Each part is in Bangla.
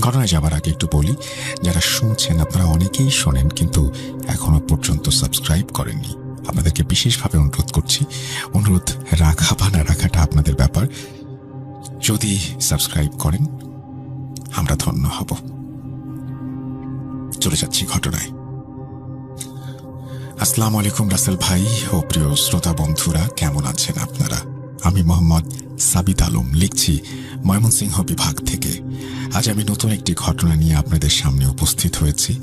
ঘটনায় যাবার আগে একটু বলি, যারা শুনছেন আপনারা অনেকেই শোনেন কিন্তু এখনও পর্যন্ত সাবস্ক্রাইব করেননি। আপনাদেরকে বিশেষভাবে অনুরোধ করছি, অনুরোধ রাখা বা না রাখাটা আপনাদের ব্যাপার। যদি সাবস্ক্রাইব করেন, আমরা ধন্য হব। চলে যাচ্ছি ঘটনায়। আসসালামু আলাইকুম রাসেল ভাই ও প্রিয় শ্রোতা বন্ধুরা, কেমন আছেন আপনারা? আমি মোহাম্মদ সাবিদ আলম লিখছি ময়মনসিংহ বিভাগ থেকে। আজ আমি নতুন একটি ঘটনা নিয়ে আপনাদের সামনে উপস্থিত হয়েছি।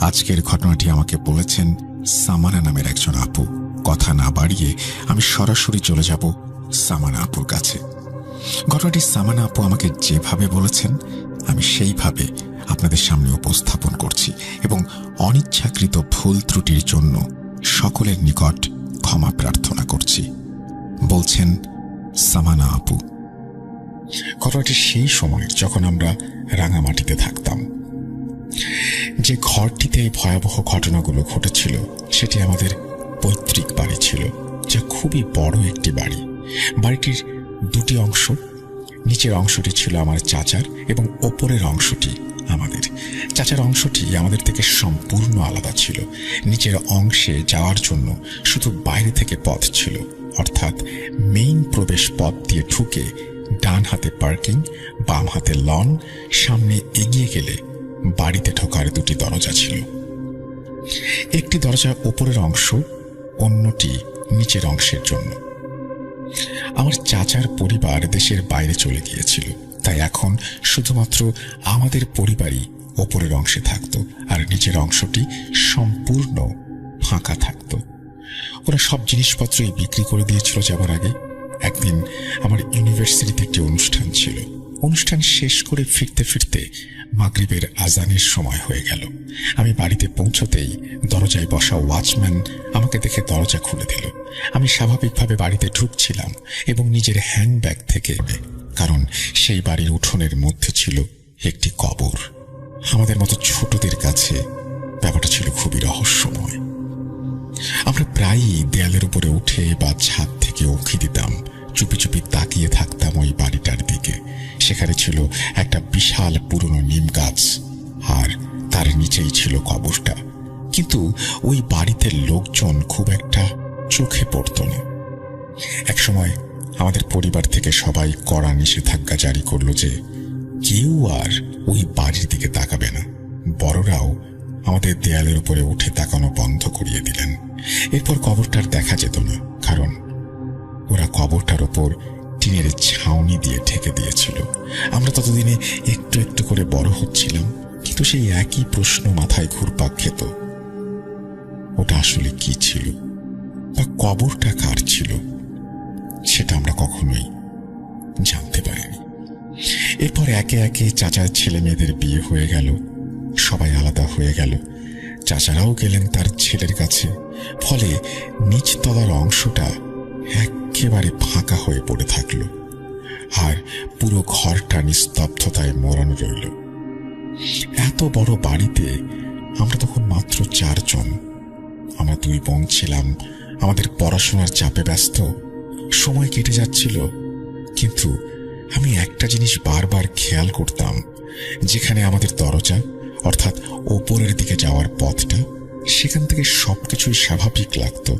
আজকের ঘটনাটি আমাকে বলেছেন সামানা নামের একজন আপু। কথা না বাড়িয়ে আমি সরাসরি চলে যাব সামানা আপুর কাছে। ঘটনাটি সামানা আপু আমাকে যেভাবে বলেছেন, আমি সেইভাবে আপনাদের সামনে উপস্থাপন করছি এবং অনিচ্ছাকৃত ভুল ত্রুটির জন্য সকলের নিকট ক্ষমা প্রার্থনা করছি। বলছেন, সামানা আপু ঘটনাটি সেই সময় যখন আমরা রাঙামাটিতে থাকতাম। যে ঘরটিতে ভয়াবহ ঘটনাগুলো ঘটেছিল, সেটি আমাদের পৈতৃক বাড়ি ছিল, যা খুবই বড় একটি বাড়ি। বাড়িটির দুটি অংশ, নিচের অংশটি ছিল আমার চাচার এবং ওপরের অংশটি আমাদের। চাচার অংশটি আমাদের থেকে সম্পূর্ণ আলাদা ছিল। নিচের অংশে যাওয়ার জন্য শুধু বাইরে থেকে পথ ছিল, অর্থাৎ মেইন প্রবেশ পথ দিয়ে ঢুকে ডান হাতে পার্কিং, বাম হাতে লন, সামনে এগিয়ে গেলে বাড়িতে ঢোকার দুটি দরজা ছিল। একটি দরজা ওপরের অংশ অন্যটি নিচের অংশের জন্য। আমার চাচার পরিবার দেশের বাইরে চলে গিয়েছিল, তাই এখন শুধুমাত্র আমাদের পরিবারই ওপরের অংশে থাকত আর নিচের অংশটি সম্পূর্ণ ফাঁকা থাকত। ওরা সব জিনিসপত্রই বিক্রি করে দিয়েছিল যাবার আগে। একদিন আমার ইউনিভার্সিটিতে একটি অনুষ্ঠান ছিল। অনুষ্ঠান শেষ করে ফিরতে ফিরতে মাগরিবের আজানের সময় হয়ে গেল। আমি বাড়িতে পৌঁছতেই দরজায় বসা ওয়াচম্যান আমাকে দেখে দরজা খুলে দিল। আমি স্বাভাবিকভাবে বাড়িতে ঢুকছিলাম এবং নিজের হ্যান্ডব্যাগ থেকে, কারণ সেই বাড়ির উঠোনের মধ্যে ছিল একটি কবর। আমাদের মতো ছোটদের কাছে ব্যাপারটা ছিল খুবই রহস্যময়। আমরা প্রায়ই দেয়ালের উপরে উঠে বা ছাদ থেকে উঁকি দিতাম। চুপি চুপি তাকিয়ে থাকতাম ওই বাড়িটার দিকে। সেখানে ছিল একটা বিশাল পুরনো নিম গাছ, আর তার নিচেই ছিল কবরটা। কিন্তু ওই বাড়িতে লোকজন খুব একটা চোখে পড়ত না। একসময় আমাদের পরিবার থেকে সবাই কড়া নিষেধাজ্ঞা জারি করল যে কেউ আর ওই বাড়ির দিকে তাকাবে না। বড়রাও আমাদের দেয়ালের উপরে উঠে তাকানো বন্ধ করিয়ে দিলেন। এরপর কবরটার দেখা যেত না, কারণ ওরা কবরটার ওপর টিনের ছাউনি দিয়ে ঢেকে দিয়েছিল। আমরা ততদিনে একটু একটু করে বড় হচ্ছিলাম, কিন্তু সেই একই প্রশ্ন মাথায় ঘুরপাক খেত। ওটা আসলে কি ছিল? বা কবরটা কার ছিল? সেটা আমরা কখনোই জানতে পারিনি। এরপর একে একে চাচার ছেলে মেয়েদের বিয়ে হয়ে গেল, সবাই আলাদা হয়ে গেল। চাচারাও গেলেন তার ছেলের কাছে, ফলে নিচতলার অংশটা একেবারে ফাঁকা হয়ে পড়ে থাকল। আর পুরো ঘরটা নিস্তব্ধতায় মোড়ানো রইল। এত বড় বাড়িতে আমরা তখন মাত্র চারজন। আমরা দুই বোন ছিলাম, আমাদের পড়াশোনার চাপে ব্যস্ত, সময় কেটে যাচ্ছিল। কিন্তু আমি একটা জিনিস বারবার খেয়াল করতাম, যেখানে আমাদের দরজা, অর্থাৎ ওপরের দিকে যাওয়ার পথটা, সেখান থেকে সবকিছুই স্বাভাবিক লাগতো,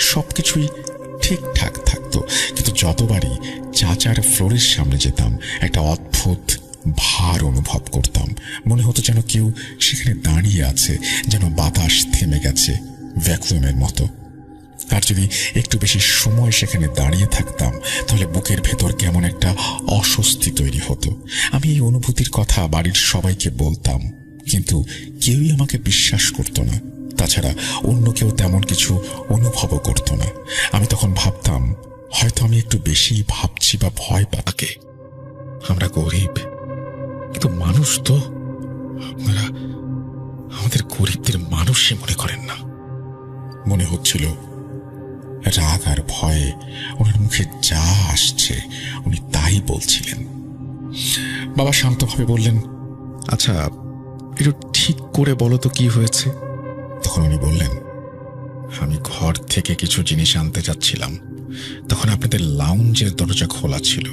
সবকিছুই ঠিকঠাক থাকতো। কিন্তু যতবারই চাচার ফ্লোরের সামনে যেতাম, একটা অদ্ভুত ভার অনুভব করতাম। মনে হতো যেন কেউ সেখানে দাঁড়িয়ে আছে, যেন বাতাস থেমে গেছে ভ্যাকুয়ামের মতো। আর যদি একটু বেশি সময় সেখানে দাঁড়িয়ে থাকতাম, তাহলে বুকের ভেতর কেমন একটা অস্বস্তি তৈরি হতো। আমি এই অনুভূতির কথা বাড়ির সবাইকে বলতাম, কিন্তু কেউই আমাকে বিশ্বাস করতো না। তাছাড়া অন্য কেউ তেমন কিছু অনুভবও করতো না। আমি তখন ভাবতাম, হয়তো আমি একটু বেশি ভাবছি বা ভয় পাকে আমরা গরিব, কিন্তু মানুষ তো। আপনারা আমাদের গরিবদের মানুষই মনে করেন না। মনে হচ্ছিল, রাগ আর ভয়ে ওনার মুখে যা আসছে, উনি তাই বলছিলেন। বাবা শান্তভাবে বললেন আচ্ছা একটু ঠিক করে বলো তো কি হয়েছে? তখন উনি বললেন, আমি ঘর থেকে কিছু জিনিস আনতে যাচ্ছিলাম। তখন আপনাদের লাউঞ্জের দরজা খোলা ছিল।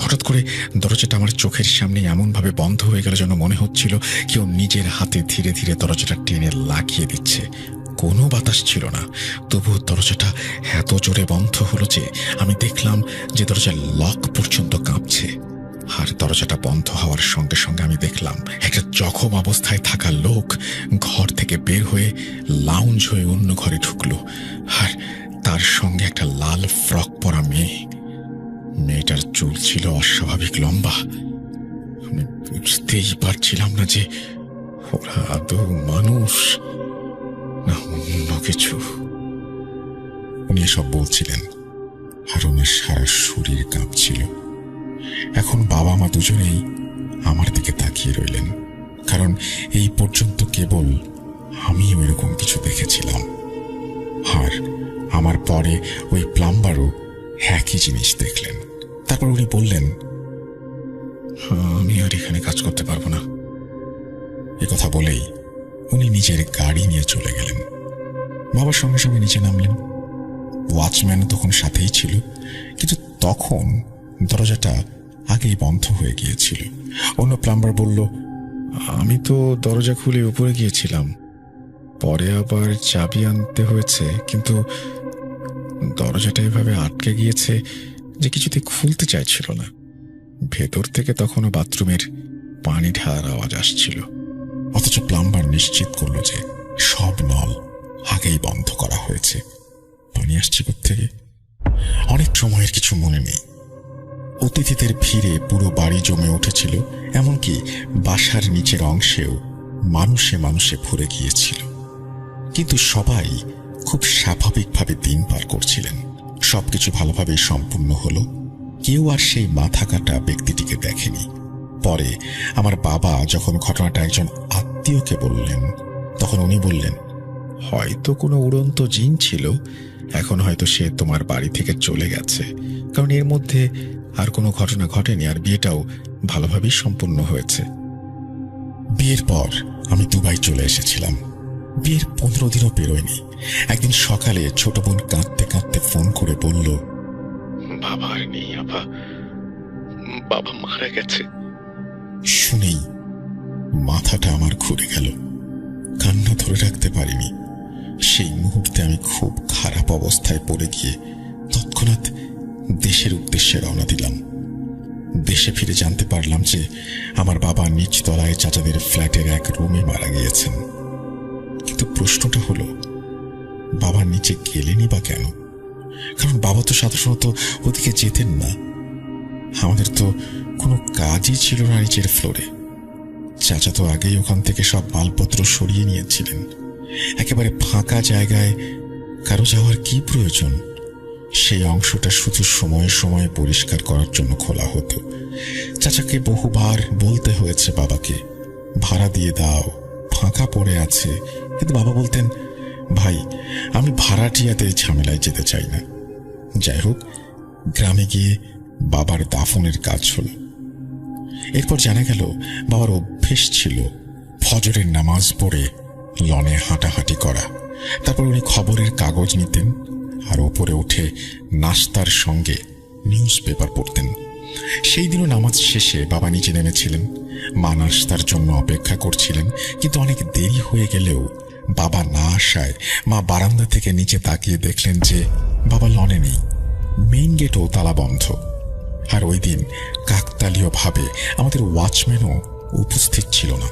হঠাৎ করে দরজাটা আমার চোখের সামনে এমনভাবে বন্ধ হয়ে গেল যেন মনে হচ্ছিল কেউ নিজের হাতে ধীরে ধীরে দরজাটা টেনে লাগিয়ে দিচ্ছে। কোনো বাতাস ছিল না। তবুও দরজাটা এত জোরে বন্ধ হলো যে আমি দেখলাম যে দরজার লক পর্যন্ত কাঁপছে। আর দরজাটা বন্ধ হওয়ার সঙ্গে সঙ্গে আমি দেখলাম একটা জখম অবস্থায় থাকা লোক ঘর থেকে বের হয়ে লাউঞ্জ হয়ে অন্য ঘরে ঢুকলো। আর তার সঙ্গে একটা লাল ফ্রক পরা মেয়ে। মেয়েটার চুল ছিল অস্বাভাবিক লম্বা। আমি বুঝতেই পারছিলাম না যে ওরা আদৌ মানুষ না অন্য কিছু। উনি এসব বলছিলেন। আর ওনার সারা শরীর কাঁপছিল। এখন বাবা মা দুজনেই আমার দিকে তাকিয়ে রইলেন। কারণ এই পর্যন্ত কেবল আমি এরকম কিছু দেখেছিলাম। আর আমার পরে ওই প্লাম্বারও একই জিনিস দেখলেন। তারপর উনি বললেন আমি আর এখানে কাজ করতে পারব না। এ কথা বলেই উনি নিজের গাড়ি নিয়ে চলে গেলেন। বাবার সঙ্গে সঙ্গে নিচে নামলেন। ওয়াচম্যান তখন সাথেই ছিল। কিন্তু তখন দরজাটা আগেই বন্ধ হয়ে গিয়েছিল। অন্য প্লাম্বার বলল, আমি তো দরজা খুলে উপরে গিয়েছিলাম। পরে আবার চাবি আনতে হয়েছে, কিন্তু দরজাটা এভাবে আটকে গিয়েছে যে কিছুতে খুলতে চাইছিল না। ভেতর থেকে তখনও বাথরুমের পানি ঢালার আওয়াজ আসছিল। অথচ প্লাম্বার নিশ্চিত করল যে সব নল আগেই বন্ধ করা হয়েছে। পানি আসছে থেকে অনেক সময়ের কিছু মনে নেই। অতিথিদের ভিড়ে পুরো বাড়ি জমে উঠেছিল, এমনকি বাসার নিচের অংশেও মানুষে মানুষে ভরে গিয়েছিল। কিন্তু সবাই খুব স্বাভাবিকভাবে দিন পার করছিলেন। সবকিছু ভালোভাবেই সম্পূর্ণ হলো। কেউ আর সেই মাথা কাটা ব্যক্তিটিকে দেখেনি। পরে আমার বাবা যখন ঘটনাটা একজন আত্মীয়কে বললেন, তখন উনি বললেন, হয়তো কোনো উড়ন্ত জিন ছিল। এখন হয়তো সে তোমার বাড়ি থেকে চলে গেছে। কারণ এর মধ্যে আর কোনো ঘটনা ঘটেনি আর বিয়েটাও ভালোভাবেই সম্পূর্ণ হয়েছে। বিয়ের পর আমি দুবাই চলে এসেছিলাম। বিয়ের পনেরো দিনও বেরোয়নি। একদিন সকালে ছোট বোন কাঁদতে কাঁদতে ফোন করে বলল বাবা আর নেই আপা। বাবা মারা গেছে। শুনেই মাথাটা আমার ঘুরে গেল। কান্না ধরে রাখতে পারিনি। সেই মুহূর্তে আমি খুব খারাপ অবস্থায় পড়ে গিয়ে তৎক্ষণাৎ দেশের উদ্দেশ্যে রওনা দিলাম। দেশে ফিরে জানতে পারলাম যে আমার বাবা নিচ তলায় চাচাদের ফ্ল্যাটের এক রুমে মারা গিয়েছেন। কিন্তু প্রশ্নটা হলো, বাবা নিচে গেলেনই বা কেন? কারণ বাবা তো সাধারণত ওদিকে যেতেন না। আমাদের তো কোনো কাজই ছিল না নিচের ফ্লোরে। চাচা তো আগেই ওখান থেকে সব মালপত্র সরিয়ে নিয়েছিলেন। একেবারে ফাঁকা জায়গায় কারও যাওয়ার কি প্রয়োজন? সেই অংশটা শুধু সময়ে সময়ে পরিষ্কার করার জন্য খোলা হতো। চাচাকে বহুবার বলতে হয়েছে বাবাকে, ভাড়া দিয়ে দাও, ফাঁকা পড়ে আছে। কিন্তু বাবা বলতেন, ভাই, আমি ভাড়াটিয়াতে ঝামেলায় যেতে চাই না। যাই হোক, গ্রামে গিয়ে বাবার দাফনের কাজ হলো। এরপর জানা গেল, বাবার অভ্যেস ছিল ফজরের নামাজ পড়ে লনে হাঁটাহাঁটি করা। তারপর উনি খবরের কাগজ নিতেন আর ওপরে উঠে নাস্তার সঙ্গে নিউজ পেপার পড়তেন। সেই দিনও নামাজ শেষে বাবা নিচে নেমেছিলেন। মা নাস্তার জন্য অপেক্ষা করছিলেন, কিন্তু অনেক দেরি হয়ে গেলেও বাবা না আসায় মা বারান্দা থেকে নিচে তাকিয়ে দেখলেন যে বাবা লনে নেই। মেইন গেটও তালা বন্ধ। আর ওই দিন কাকতালীয়ভাবে আমাদের ওয়াচম্যানও উপস্থিত ছিল না।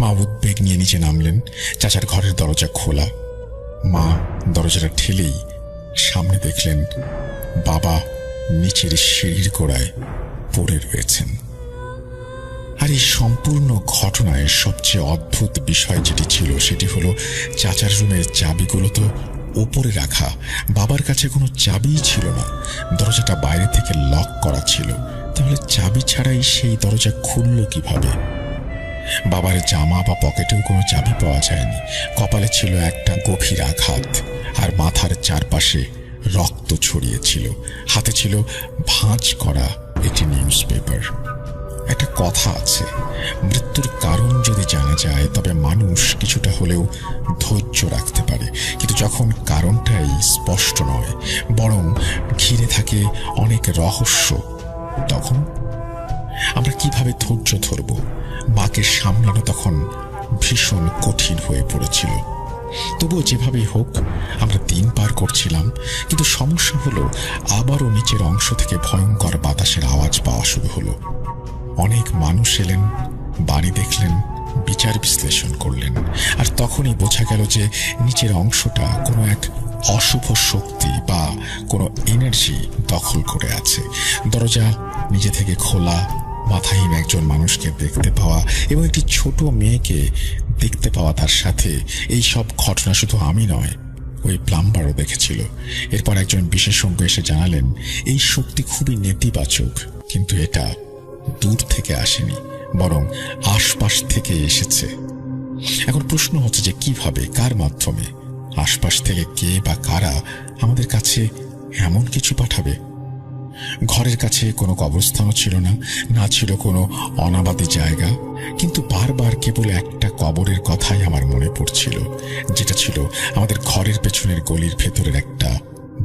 মা উদ্বেগ নিয়ে নিচে নামলেন। চাচার ঘরের দরজা খোলা। মা দরজাটা ঠেলেই সামনে দেখলেন বাবা নিচের সিঁড়ির গোড়ায় পড়ে রয়েছেন। আর এই সম্পূর্ণ ঘটনায় সবচেয়ে অদ্ভুত বিষয় যেটি ছিল সেটি হলো চাচার রুমের চাবিগুলো তো ওপরে রাখা, বাবার কাছে কোনো চাবিই ছিল না। দরজাটা বাইরে থেকে লক করা ছিল। তাহলে চাবি ছাড়াই সেই দরজা খুলল কীভাবে? বাবার জামা বা পকেটেও কোনো চাবি পাওয়া যায়নি। কপালে ছিল একটা গভীর আঘাত। আর মাথার চারপাশে রক্ত ছড়িয়েছিল হাতে ছিল ভাঁজ করা একটি নিউজ পেপার একটা কথা আছে, মৃত্যুর কারণ যদি জানা যায়, তবে মানুষ কিছুটা হলেও ধৈর্য রাখতে পারে। কিন্তু যখন কারণটাই স্পষ্ট নয়, বরং ঘিরে থাকে অনেক রহস্য, তখন আমরা কীভাবে ধৈর্য ধরব? মাকে সামলানো তখন ভীষণ কঠিন হয়ে পড়েছিল। তবুও যেভাবেই হোক, আমরা দিন পার করছিলাম, কিন্তু সমস্যা হলো আবারও নিচের অংশ থেকে ভয়ঙ্কর বাতাসের আওয়াজ পাওয়া শুরু হলো। অনেক মানুষ এলেন বাড়ি দেখলেন, বিচার বিশ্লেষণ করলেন, আর তখনই বোঝা গেল যে নিচের অংশটা কোনো এক অশুভ শক্তি বা কোনো এনার্জি দখল করে আছে। দরজা নিজে থেকে খোলা, মাথাহীন একজন মানুষকে দেখতে পাওয়া এবং একটি ছোট মেয়েকে দেখতে পাওয়া তার সাথে। এই সব ঘটনা শুধু আমি নয়, ওই প্লাম্বারও দেখেছিল। এরপর একজন বিশেষজ্ঞ এসে জানালেন, এই শক্তি খুবই নেতিবাচক, কিন্তু এটা দূর থেকে আসেনি, বরং আশপাশ থেকে এসেছে। এখন প্রশ্ন হচ্ছে যে কীভাবে, কার মাধ্যমে? আশপাশ থেকে কে বা কারা আমাদের কাছে এমন কিছু পাঠাবে? ঘরের কাছে কোনো কবরস্থানও ছিল না না ছিল কোনো অনাবাদী জায়গা। কিন্তু বারবার কেবল একটা কবরের কথাই আমার মনে পড়ছিল, যেটা ছিল আমাদের ঘরের পেছনের গলির ভেতরের একটা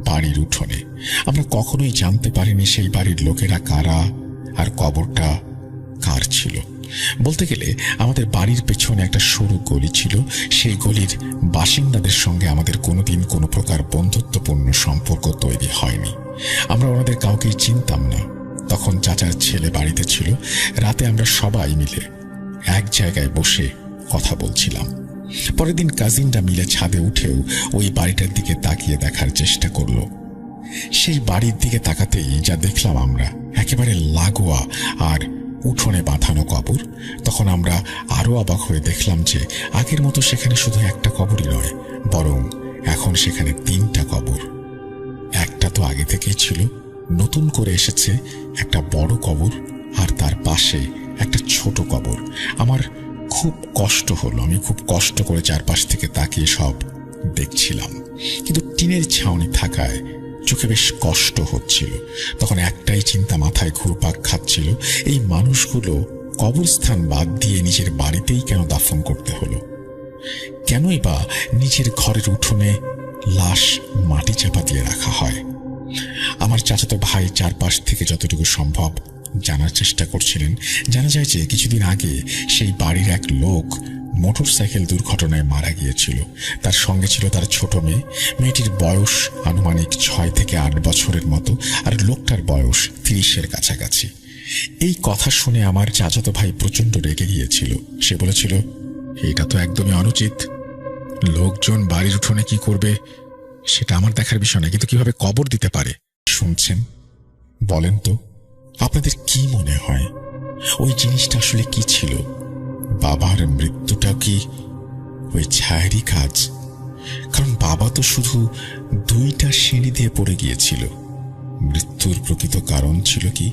বাড়ির উঠোনে। আমরা কখনোই জানতে পারিনি সেই বাড়ির লোকেরা কারা আর কবরটা কার ছিল। বলতে গেলে, আমাদের বাড়ির পেছনে একটা সরু গলি ছিল। সেই গলির বাসিন্দাদের সঙ্গে আমাদের কোনোদিন কোনো প্রকার বন্ধুত্বপূর্ণ সম্পর্ক তৈরি হয়নি। আমরা ওনাদের কাউকেই চিনতাম না। তখন চাচার ছেলে বাড়িতে ছিল। রাতে আমরা সবাই মিলে এক জায়গায় বসে কথা বলছিলাম। পরের দিন কাজিনরা মিলে ছাদে উঠেও ওই বাড়িটার দিকে তাকিয়ে দেখার চেষ্টা করল। সেই বাড়ির দিকে তাকাতেই যা দেখলাম আমরা, একেবারে লাগোয়া আর উঠোনে বাঁধানো কবর, তখন আমরা আরও অবাক হয়ে দেখলাম যে আগের মতো সেখানে শুধু একটা কবরই নয়, বরং এখন সেখানে তিনটা কবর। একটা তো আগে থেকেই ছিল, নতুন করে এসেছে একটা বড় কবর, আর তার পাশে একটা ছোট কবর। আমার খুব কষ্ট হলো, আমি খুব কষ্ট করে চারপাশ থেকে তাকিয়ে সব দেখছিলাম। কিন্তু টিনের ছাউনি থাকায় চোখে বেশ কষ্ট হচ্ছিল। তখন একটাই চিন্তা মাথায় ঘুরপাক খাচ্ছিল, এই মানুষগুলো কবরস্থান বাদ দিয়ে নিজের বাড়িতেই কেন দাফন করতে হলো? কেনই বা নিজের ঘরের উঠোনে লাশ মাটি চাপা দিয়ে রাখা হয়? আমার চাচাতো ভাই চারপাশ থেকে যতটুকু সম্ভব জানার চেষ্টা করছিলেন। জানা যায় যে কিছুদিন আগে সেই বাড়ির এক লোক মোটরসাইকেল দুর্ঘটনায় মারা গিয়েছিল। তার সঙ্গে ছিল তার ছোট মেয়ে। মেয়েটির বয়স আনুমানিক ছয় থেকে আট বছরের মতো, আর লোকটার বয়স তিরিশের কাছাকাছি। এই কথা শুনে আমার চাচাতো ভাই প্রচণ্ড রেগে গিয়েছিল। সে বলেছিল, এটা তো একদমই অনুচিত। লোকজন বাড়ির উঠোনে কি করবে, সেটা আমার দেখার বিষয় না কিন্তু কীভাবে কবর দিতে পারে? শুনছেন? বলেন তো, আপনাদের কি মনে হয়? ওই জিনিসটা আসলে কি ছিল? বাবার মৃত্যুটা কি ওই ছায়েরই কাজ। কারণ বাবা তো শুধু দুইটা সিঁড়ি দিয়ে পড়ে গিয়েছিল। মৃত্যুর প্রকৃত কারণ ছিল কি?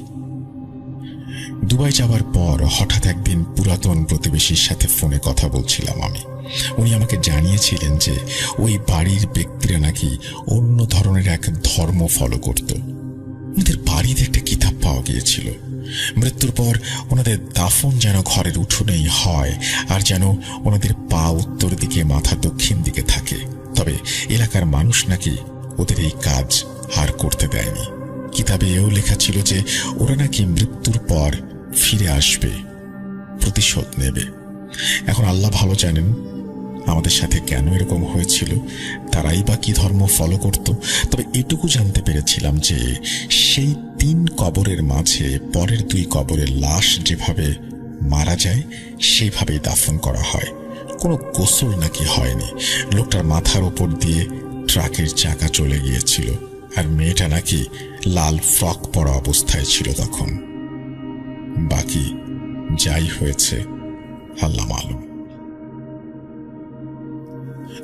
দুবাই যাওয়ার পর হঠাৎ একদিন পুরাতন প্রতিবেশীর সাথে ফোনে কথা বলছিলাম আমি। উনি আমাকে জানিয়েছিলেন যে ওই বাড়ির ব্যক্তিরা নাকি অন্য ধরনের এক ধর্ম ফলো করত। ওদের বাড়িতে একটা কিতাব পাওয়া গিয়েছিল। মৃত্যুর পর ওনাদের দাফন যেন ঘরের উঠোনেই হয় আর যেন ওনাদের পা উত্তর দিকে, মাথা দক্ষিণ দিকে থাকে। তবে এলাকার মানুষ নাকি ওদের এই কাজ আর করতে দেয়নি। কিতাবে এও লেখা ছিল যে, ওরা নাকি মৃত্যুর পর ফিরে আসবে, প্রতিশোধ নেবে। এখন আল্লাহ ভালো জানেন আমাদের সাথে কেন এরকম হয়েছিল? তারাই বা কি ধর্ম ফলো করত? তবে এটুকু জানতে পেরেছিলাম যে, সেই তিন কবরের মাঝে পরের দুই কবরের লাশ যেভাবে মারা যায় সেইভাবেই দাফন করা হয়। কোনো গোসল নাকি হয়নি। লোকটার মাথার ওপর দিয়ে ট্রাকের চাকা চলে গিয়েছিল। আর মেয়েটা নাকি লাল ফ্রক পরা অবস্থায় ছিল তখন। বাকি যাই হয়েছে, আল্লাহ মালুম।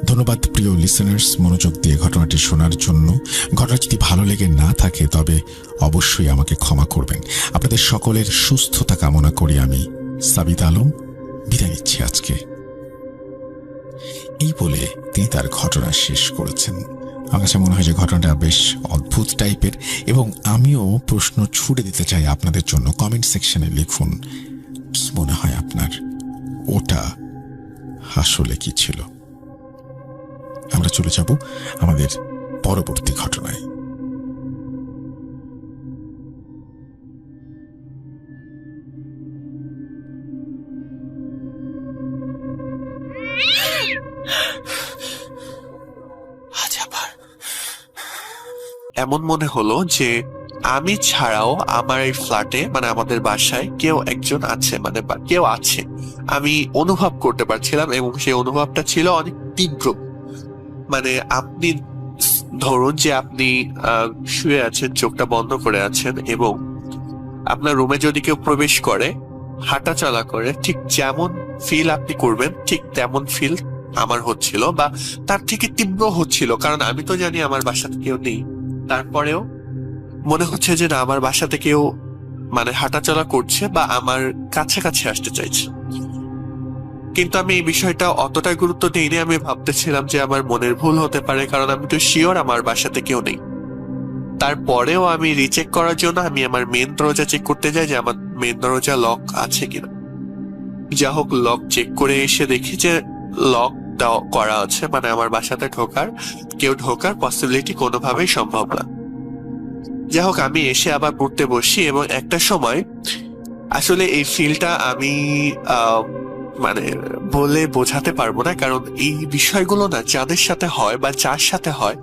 ধন্যবাদ প্রিয় লিসেনার্স মনোযোগ দিয়ে ঘটনাটি শোনার জন্য। ঘটনা যদি ভালো লেগে না থাকে, তবে অবশ্যই আমাকে ক্ষমা করবেন। আপনাদের সকলের সুস্থতা কামনা করি আমি। সাবিত আলম, বিদায় নিচ্ছি আজকে। এই বলে তিনি তার ঘটনা শেষ করেছেন। আমার কাছে মনে হয় যে ঘটনাটা বেশ অদ্ভুত টাইপের এবং আমিও প্রশ্ন ছুড়ে দিতে চাই আপনাদের জন্য। কমেন্ট সেকশনে লিখুন, কি মনে হয় আপনার? ওটা আসলে কি ছিল? আমরা চলে যাব আমাদের পরবর্তী ঘটনায়। আজ আবার। এমন মনে হলো যে আমি ছাড়াও আমার এই ফ্ল্যাটে মানে আমাদের বাসায় কেউ একজন আছে মানে বা- কেউ আছে। আমি অনুভব করতে পারছিলাম এবং সেই অনুভবটা ছিল অনেক তীব্র। মানে আপনি ধরুন যে আপনি শুয়ে আছেন, চোখটা বন্ধ করে আছেন এবং আপনার রুমে যদি কেউ প্রবেশ করে হাঁটা চলা করে, ঠিক যেমন ফিল আপনি করবেন, ঠিক তেমন ফিল আমার হচ্ছিল বা তার থেকে তীব্র হচ্ছিল। কারণ আমি তো জানি আমার বাসাতে কেউ নেই। তারপরেও মনে হচ্ছে যে না, আমার বাসাতে কেউ মানে হাঁটাচলা করছে বা আমার কাছাকাছি আসতে চাইছে। কিন্তু আমি এই বিষয়টা অতটা গুরুত্ব দিইনি, আমি ভাবতেছিলাম যে আমার মনের ভুল হতে পারে, কারণ আমি তো শিওর আমার বাসাতে কেউ নেই। তারপরেও আমি রিচেক করার জন্য আমি আমার মেন দরজা চেক করতে যাই যে আমার মেন দরজা লক আছে কিনা। যা হোক লক চেক করে এসে দেখি যে লক করা আছে মানে আমার বাসাতে ঢোকার, কেউ ঢোকার পসিবিলিটি কোনোভাবেই সম্ভব না। যাই হোক, আমি এসে আবার পড়তে বসি এবং একটা সময়, আসলে এই ফিলটা আমি মানে বলে বোঝাতে পারব না, কারণ এই বিষয়গুলো না যাদের সাথে হয় বা যার সাথে হয়,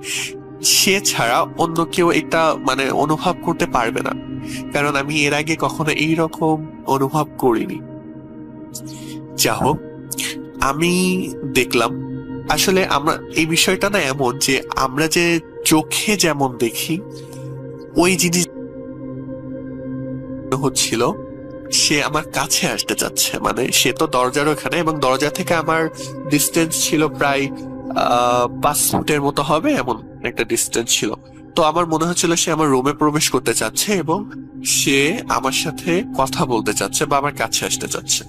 সে ছাড়া অন্য কেউ এটা মানে অনুভব করতে পারবে না। কারণ আমি এর আগে কখনো এই রকম অনুভব করিনি। যা হোক, আমি দেখলাম, আসলে আমরা, এই বিষয়টা না এমন যে আমরা যে চোখে যেমন দেখি, ওই জিনিস হচ্ছিল সে আমার কাছে আসতে চাচ্ছে। মানে সে তো দরজার ওখানে এবং দরজা থেকে আমার ডিস্টেন্স ছিল প্রায় পাঁচ ফুটের মতো হবে এমন একটা ডিস্টেন্স ছিল। তো আমার মনে হচ্ছিল সে আমার রুমে প্রবেশ করতে চাচ্ছে এবং সে আমার সাথে কথা বলতে চাচ্ছে বা আমার কাছে আসতে চাচ্ছে।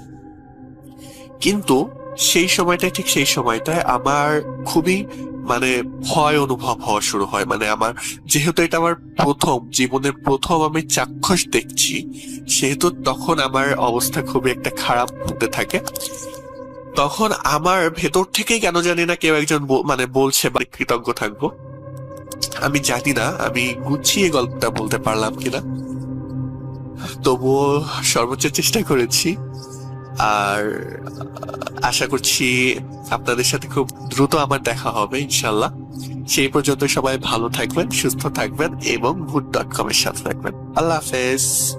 কিন্তু সেই সময়টা ঠিক সেই সময়টায় আমার খুবই মানে ভয় অনুভব হওয়া শুরু হয়। মানে আমার, যেহেতু এটা আমার প্রথম, জীবনের প্রথম আমি চাক্ষুষ দেখছি, সেহেতু তখন আমার অবস্থা খুবই একটা খারাপ হতে থাকে। তখন আমার ভেতর থেকেই কেন জানি না কেউ একজন মানে বলছে বা কৃতজ্ঞ থাকব। আমি জানি না, আমি গুছিয়ে গল্পটা বলতে পারলাম কিনা। তবুও সর্বোচ্চ চেষ্টা করেছি। আর আশা করছি আপনাদের সাথে খুব দ্রুত আমার দেখা হবে ইনশাল্লাহ সেই পর্যন্ত সবাই ভালো থাকবেন, সুস্থ থাকবেন এবং ভুট ডট কম এর সাথে থাকবেন। আল্লাহ হাফেজ।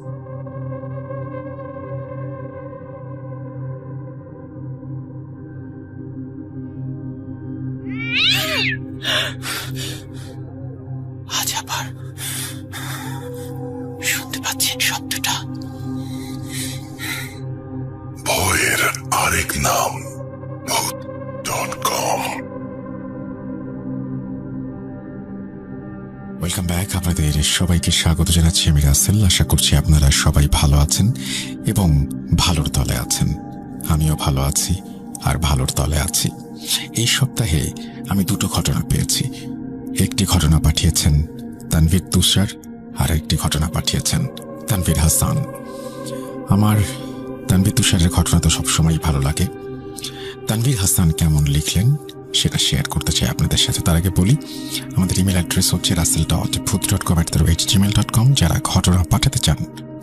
রাসেল আশা করছি আপনারা সবাই ভালো আছেন এবং ভালোর তলে আছেন। আমিও ভালো আছি আর ভালোর তলে আছি। এই সপ্তাহে আমি দুটো ঘটনা পেয়েছি। একটি ঘটনা পাঠিয়েছেন তানভীর তুষার আর একটি ঘটনা পাঠিয়েছেন তানভীর হাসান। আমার তানভীর তুষারের ঘটনা তো সবসময় ভালো লাগে। তানভীর হাসান কেমন লিখলেন? সেটা শেয়ার করতে চাই আপনাদের সাথে। তার আগে বলি, আমাদের ইমেল অ্যাড্রেস হচ্ছে রাসেল ডট ভূত dot com at the rate Gmail dot com যারা ঘটনা পাঠাতে চান,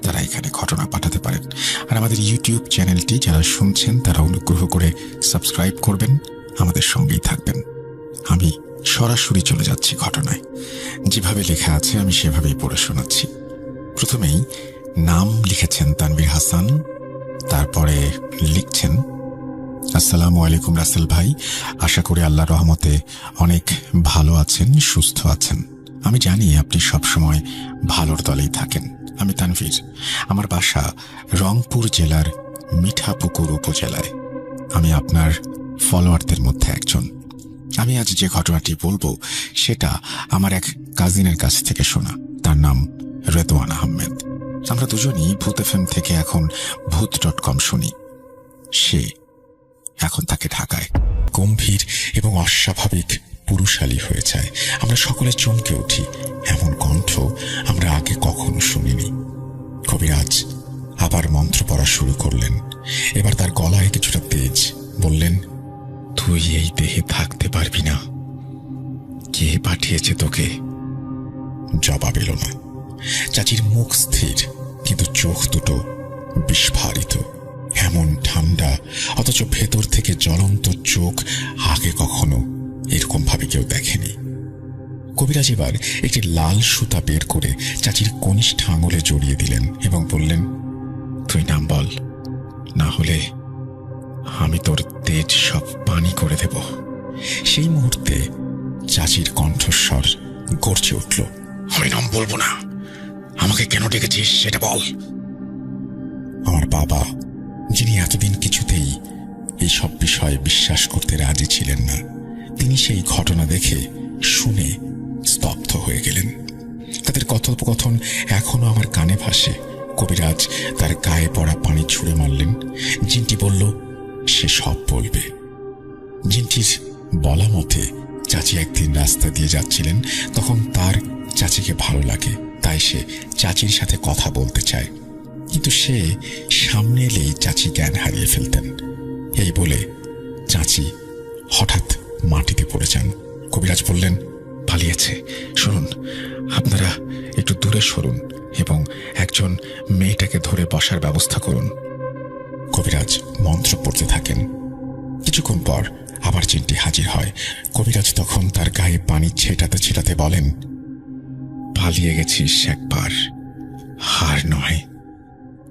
তারা এখানে ঘটনা পাঠাতে পারেন। আর আমাদের ইউটিউব চ্যানেলটি যারা শুনছেন, তারা অনুগ্রহ করে সাবস্ক্রাইব করবেন। আমাদের সঙ্গেই থাকবেন। আমি সরাসরি চলে যাচ্ছি ঘটনায়। যেভাবে লেখা আছে, আমি সেভাবেই পড়ে শোনাচ্ছি। প্রথমেই, নাম লিখেছেন তানভীর হাসান, তারপরে লিখছেন আসসালামু আলাইকুম রাসেল ভাই। আশা করি আল্লাহ রহমতে অনেক ভালো আছেন, সুস্থ আছেন। আমি জানি আপনি সবসময় ভালোর দলেই থাকেন। আমি তানভীর। আমার বাসা রংপুর জেলার মিঠাপুকুর উপজেলায়। আমি আপনার ফলোয়ারদের মধ্যে একজন। আমি আজ যে ঘটনাটি বলব, সেটা আমার এক কাজিনের কাছ থেকে শোনা। তার নাম রেদওয়ান আহমেদ। আমরা দুজনই ভূত এফএম থেকে এখন ভূত ডট কম শুনি। সে এখন তাকে ঢাকায় গম্ভীর এবং অস্বাভাবিক পুরুষালী হয়ে যায়। আমরা সকলে চমকে উঠি। এমন কণ্ঠ আমরা আগে কখনো শুনিনি। কবিরাজ আবার মন্ত্র পড়া শুরু করলেন। এবার তার গলায় কিছুটা তেজ। বললেন, তুই এই দেহে থাকতে পারবি না। কে পাঠিয়েছে তোকে? জবাব এলো না। চাচির মুখ স্থির, কিন্তু চোখ দুটো বিস্ফারিত। এমন ঠান্ডা, অথচ ভেতর থেকে জ্বলন্ত চোখ আগে কখনো এরকম ভাবে কেউ দেখেনি। কবিরাজ এবার একটি লাল সুতা বের করে চাচির কনিষ্ঠ আঙুলে জড়িয়ে দিলেন এবং বললেন, তুই নাম বল, না হলে আমি তোর তেজ সব পানি করে দেব। সেই মুহূর্তে চাচির কণ্ঠস্বর গর্জে উঠল, আমি নাম বলব না। আমাকে কেন ডেকেছিস সেটা বল। আমার বাবা যিনি এতদিন কিছুতেই এই সব বিষয়ে বিশ্বাস করতে রাজি ছিলেন না, তিনি সেই ঘটনা দেখে শুনে স্তব্ধ হয়ে গেলেন। তাদের কথোপকথন এখনও আমার কানে ভাসে। কবিরাজ তার গায়ে পড়া পানি ছুঁড়ে মারলেন। জিনটি বলল, সে সব বলবে। জিনটির বলা মতে, চাচি একদিন রাস্তা দিয়ে যাচ্ছিলেন, তখন তার চাচিকে ভালো লাগে, তাই সে চাচির সাথে কথা বলতে চায়। কিন্তু সে সামনে এলেই চাচি জ্ঞান হারিয়ে ফেলতেন। এই বলে চাচি হঠাৎ মাটিতে পড়ে যান। কবিরাজ বললেন, পালিয়েছে। শুনুন, আপনারা একটু দূরে সরুন এবং একজন মেয়েটাকে ধরে বসার ব্যবস্থা করুন। কবিরাজ মন্ত্র পড়তে থাকেন। কিছুক্ষণ পর আবার চিনটি হাজির হয়। কবিরাজ তখন তার গায়ে পানি ছেটাতে ছেটাতে বলেন, পালিয়ে গেছিস একবার। হার নয়।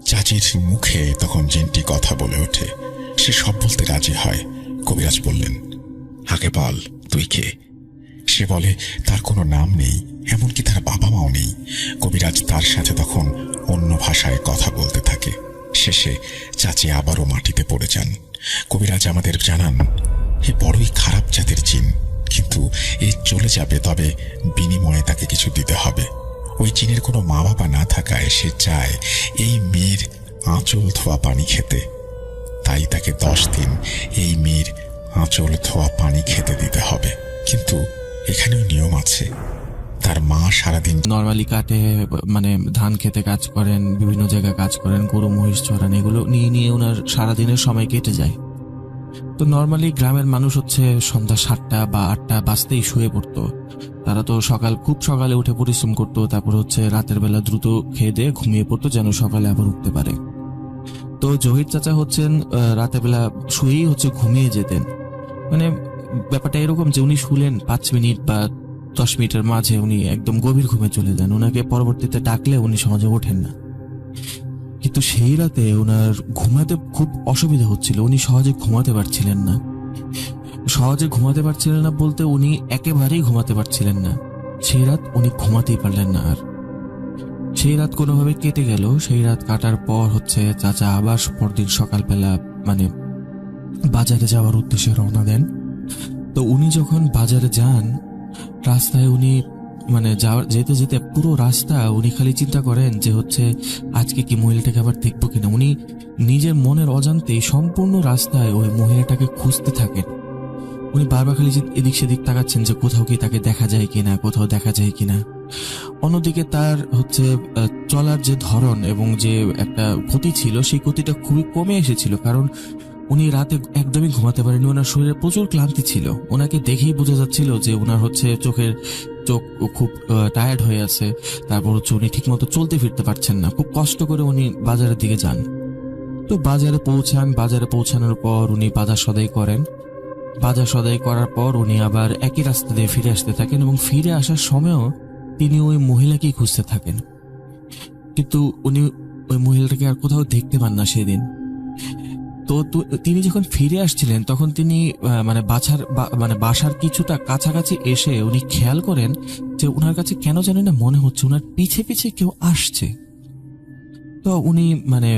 চাচির মুখে তখন জিনটি কথা বলে ওঠে। সে সব বলতে রাজি হয়। কবিরাজ বললেন আগে বল, তুই কে? সে বলে, তার কোনো নাম নেই, এমনকি তার বাবা মাও নেই। কবিরাজ তার সাথে তখন অন্য ভাষায় কথা বলতে থাকে। শেষে চাচি আবারও মাটিতে পড়ে যান। কবিরাজ আমাদের জানান, এ বড়ই খারাপ জাতের জিন, কিন্তু এ চলে যাবে তবে বিনিময়ে তাকে কিছু দিতে হবে। ওই জিনের কোনো মা বাবা না থাকায় সে চায় এই মেয়ের আঁচল ধোয়া পানি খেতে। তাই তাকে দশ দিন এই মেয়ের আঁচল ধোয়া পানি খেতে দিতে হবে। কিন্তু এখানেও নিয়ম আছে। তার মা সারাদিন নর্মালি কাটে মানে ধান খেতে কাজ করেন, বিভিন্ন জায়গায় কাজ করেন, গরু, মহিষ, চড়ান, এগুলো নিয়ে নিয়ে ওনার সারাদিনের সময় কেটে যায়। তো নর্মালি গ্রামের মানুষ হচ্ছে সন্ধ্যা সাতটা বা আটটা বাজতেই শুয়ে পড়তো। তারা তো সকাল, খুব সকালে উঠে পরিশ্রম করতো, তারপর হচ্ছে রাতের বেলা দ্রুত খেয়ে দিয়ে ঘুমিয়ে পড়তো যেন সকালে আবার উঠতে পারে। তো জহির চাচা হচ্ছেন রাতের বেলা শুয়েই হচ্ছে ঘুমিয়ে যেতেন। মানে ব্যাপারটা এরকম যে উনি শুলেন পাঁচ মিনিট বা দশ মিনিটের মাঝে উনি একদম গভীর ঘুমে চলে যান। ওনাকে পরবর্তীতে ডাকলে উনি সহজে ওঠেন না। কিন্তু সেই রাতে ওনার ঘুমাতে খুব অসুবিধা হচ্ছিল। উনি সহজে ঘুমাতে পারছিলেন না। সহজে ঘুমাতে পারছিলেন না বলতে উনি একেবারেই ঘুমাতে পারছিলেন না। সেই রাত উনি ঘুমাতেই পারলেন না আর। সেই রাত কোনোভাবে কেটে গেল। সেই রাত কাটার পর হচ্ছে চাচা আবার পরদিন সকালবেলা মানে বাজারে যাওয়ার উদ্দেশ্যে রওনা দেন। তো উনি যখন বাজারে যান, রাস্তায় উনি মানে যাওয়ার, যেতে যেতে পুরো রাস্তা উনি খালি চিন্তা করেন যে হচ্ছে আজকে কি মহিলাটাকে আবার দেখব কিনা। উনি নিজের মনের অজান্তেই সম্পূর্ণ রাস্তায় ওই মহিলাটাকে খুঁজতে থাকেন। উনি বারবার খালি এদিক সেদিক তাকাচ্ছেন যে কোথাও কি তাকে দেখা যায় কিনা, কোথাও দেখা যায় কিনা। অন্যদিকে তার হচ্ছে চলার যে ধরন এবং যে একটা ক্ষতি ছিল, সেই ক্ষতিটা খুবই কমে এসেছিল কারণ উনি রাতে একদমই ঘুমাতে পারেনি ওনার শরীরে প্রচুর ক্লান্তি ছিল। ওনাকে দেখেই বোঝা যাচ্ছিল যে ওনার হচ্ছে চোখের চোখ খুব টায়ার্ড হয়ে আছে। তারপর হচ্ছে উনি ঠিকমতো চলতে ফিরতে পারছেন না। খুব কষ্ট করে উনি বাজারের দিকে যান। তো বাজারে পৌঁছান। বাজারে পৌঁছানোর পর উনি বাজার সদাই করেন। বাজার সদাই করার পর উনি আবার একই রাস্তা দিয়ে ফিরে আসতে থাকেন এবং ফিরে আসার সময়ও তিনি ওই মহিলাকেই খুঁজতে থাকেন। কিন্তু উনি ওই মহিলাটাকে আর কোথাও দেখতে পান না সেদিন। তো তিনি যখন ফিরে আসছিলেন, তখন তিনি মানে বাছার মানে বাসার কিছুটা কাছাকাছি এসে উনি খেয়াল করেন যে ওনার কাছে কেন জানেন না মনে হচ্ছে ওনার পিছে পিছে কেউ আসছে। তো উনি মানে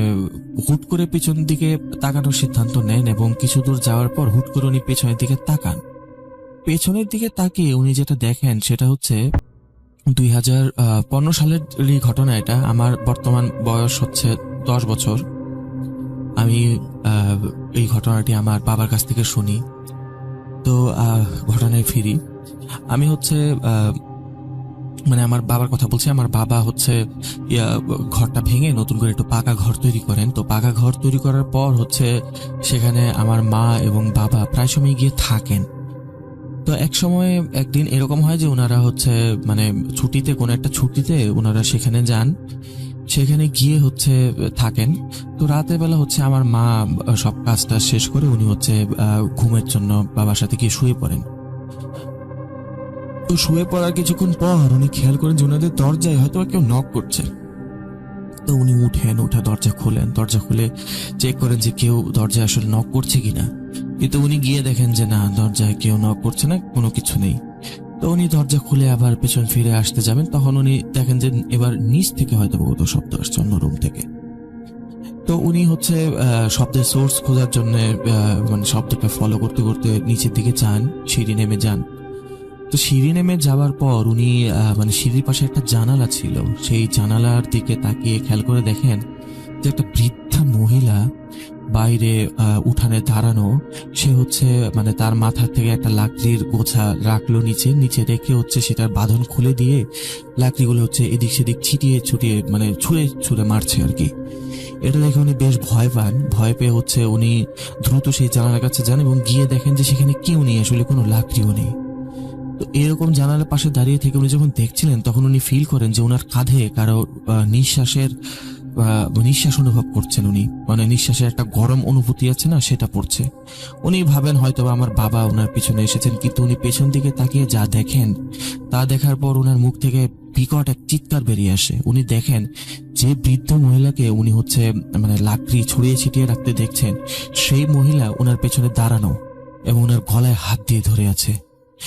হুট করে পিছন দিকে তাকানোর সিদ্ধান্ত নেন এবং কিছু দূর যাওয়ার পর হুট করে উনি পেছনের দিকে তাকান। পেছনের দিকে তাকিয়ে উনি যেটা দেখেন সেটা হচ্ছে দুই সালেরই ঘটনা এটা, আমার বর্তমান বয়স হচ্ছে দশ বছর। আমি এই ঘটনাটি আমার বাবার কাছ থেকে শুনি। তো ঘটনায় ফিরি। আমি হচ্ছে মানে আমার বাবার কথা বলছি, আমার বাবা হচ্ছে ঘরটা ভেঙে নতুন করে একটু পাকা ঘর তৈরি করেন। তো পাকা ঘর তৈরি করার পর হচ্ছে, সেখানে আমার মা এবং বাবা প্রায় সময় গিয়ে থাকেন। তো এক সময় একদিন এরকম হয় যে ওনারা হচ্ছে মানে ছুটিতে, কোনো একটা ছুটিতে ওনারা সেখানে যান। সেখানে গিয়ে হচ্ছে থাকেন। তো রাতের বেলা হচ্ছে আমার মা সব কাজটা শেষ করে উনি হচ্ছে ঘুমের জন্য বাবার সাথে গিয়ে শুয়ে পড়েন। তো শুয়ে পড়ার কিছুক্ষণ পর উনি খেয়াল করেন যে ওনাদের দরজায় হয়তো কেউ নক করছে। তো উনি উঠেন, উঠে দরজা খোলেন। দরজা খুলে চেক করেন যে কেউ দরজায় আসলে নক করছে কিনা। কিন্তু উনি গিয়ে দেখেন যে না, দরজায় কেউ নক করছে না, কোনো কিছু নেই। তো উনি দরজা খুলে আবার পেছন ফিরে আসতে যাবেন। তখন উনি দেখেন যে এবার নিচ থেকে হয়তো বহুত শব্দ আসছে, অন্য রুম থেকে। তো উনি হচ্ছে শব্দের সোর্স খোঁজার জন্য মানে শব্দটা ফলো করতে করতে নিচের দিকে যান, সিঁড়ি নেমে যান। তো সিঁড়ি নেমে যাওয়ার পর উনি মানে সিঁড়ির পাশে একটা জানালা ছিল। সেই জানালার দিকে তাকিয়ে খেয়াল করে দেখেন যে একটা বৃদ্ধা মহিলা বাইরে উঠানে দাঁড়ানো। সে হচ্ছে মানে তার মাথা থেকে একটা লাকড়ির গোছা রাখল নিচে। নিচে রেখে হচ্ছে সেটার বাঁধন খুলে দিয়ে লাকড়িগুলো হচ্ছে এদিক সেদিক ছিটিয়ে ছুটিয়ে মানে ছুঁড়ে ছুঁড়ে মারছে আর কি। এটা দেখে উনি বেশ ভয় পান। ভয় পেয়ে হচ্ছে উনি দ্রুত সেই জানালার কাছে যান এবং গিয়ে দেখেন যে সেখানে কেউ নেই, আসলে কোনো লাকড়িও নেই। তো এরকম জানালার পাশে দাঁড়িয়ে থেকে উনি যখন দেখছিলেন, তখন উনি ফিল করেন যে ওনার কাঁধে কারও নিঃশ্বাসের নিঃশ্বাস অনুভব করছেন উনি। মানে নিঃশ্বাসের একটা গরম অনুভূতি আছে না, সেটা পড়ছে। উনি ভাবেন হয়তো আমার বাবা ওনার পিছনে এসেছেন, কিন্তু উনি পেছন দিকে তাকিয়ে যা দেখেন, তা দেখার পর ওনার মুখ থেকে বিকট এক চিৎকার বেরিয়ে আসে। উনি দেখেন যে বৃদ্ধ মহিলাকে উনি হচ্ছে মানে লাকড়ি ছড়িয়ে ছিটিয়ে রাখতে দেখছেন, সেই মহিলা ওনার পেছনে দাঁড়ানো এবং ওনার গলায় হাত দিয়ে ধরে আছে।